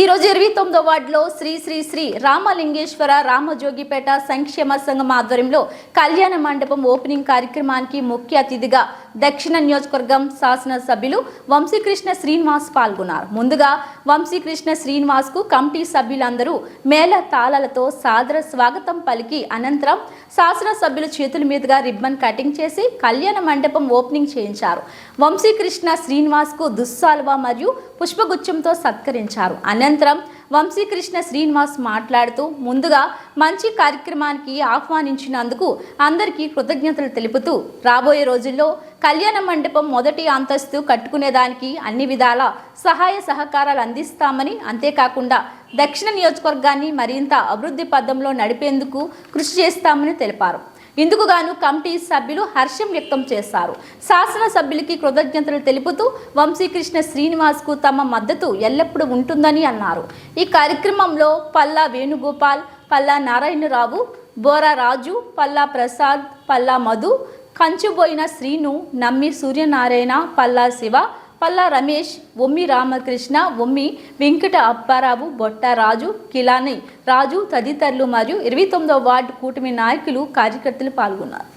ఈరోజు ఇరవై తొమ్మిదో వార్డులో శ్రీ శ్రీ శ్రీ రామలింగేశ్వర రామజోగిపేట సంక్షేమ సంఘం ఆధ్వర్యంలో కళ్యాణ మండపం ఓపెనింగ్ కార్యక్రమానికి ముఖ్య అతిథిగా దక్షిణ నియోజకవర్గం శాసనసభ్యులు వంశీకృష్ణ శ్రీనివాస్ పాల్గొన్నారు. ముందుగా వంశీకృష్ణ శ్రీనివాస్కు కమిటీ సభ్యులందరూ మేళ తాళాలతో సాదర స్వాగతం పలికి అనంతరం శాసనసభ్యుల చేతుల మీదుగా రిబ్బన్ కటింగ్ చేసి కళ్యాణ మండపం ఓపెనింగ్ చేయించారు. వంశీకృష్ణ శ్రీనివాస్కు దుస్సాల్వా మరియు పుష్పగుచ్చంతో సత్కరించారు. అనంతరం అనంతరం వంశీకృష్ణ శ్రీనివాస్ మాట్లాడుతూ ముందుగా మంచి కార్యక్రమానికి ఆహ్వానించినందుకు అందరికీ కృతజ్ఞతలు తెలుపుతూ రాబోయే రోజుల్లో కళ్యాణ మండపం మొదటి అంతస్తు కట్టుకునేదానికి అన్ని విధాల సహాయ సహకారాలు అందిస్తామని అంతేకాకుండా దక్షిణ నియోజకవర్గాన్ని మరింత అభివృద్ధి పథంలో నడిపేందుకు కృషి చేస్తామని తెలిపారు. ఇందుకు గాను కమిటీ సభ్యులు హర్షం వ్యక్తం చేశారు. శాసన సభ్యులకి కృతజ్ఞతలు తెలుపుతూ వంశీకృష్ణ శ్రీనివాస్కు తమ మద్దతు ఎల్లప్పుడూ ఉంటుందని అన్నారు. ఈ కార్యక్రమంలో పల్లా వేణుగోపాల్ పల్లా నారాయణరావు బోరా రాజు పల్లా ప్రసాద్ పల్లా మధు కంచుబోయిన శ్రీను నమ్మి సూర్యనారాయణ పల్లా శివ పల్లా రమేష్ ఒమ్మి రామకృష్ణ ఒమ్మి వెంకట అప్పారావు బొట్టరాజు కిలాని రాజు తదితరులు మరియు ఇరవై తొమ్మిదవ వార్డు కూటమి నాయకులు కార్యకర్తలు పాల్గొన్నారు.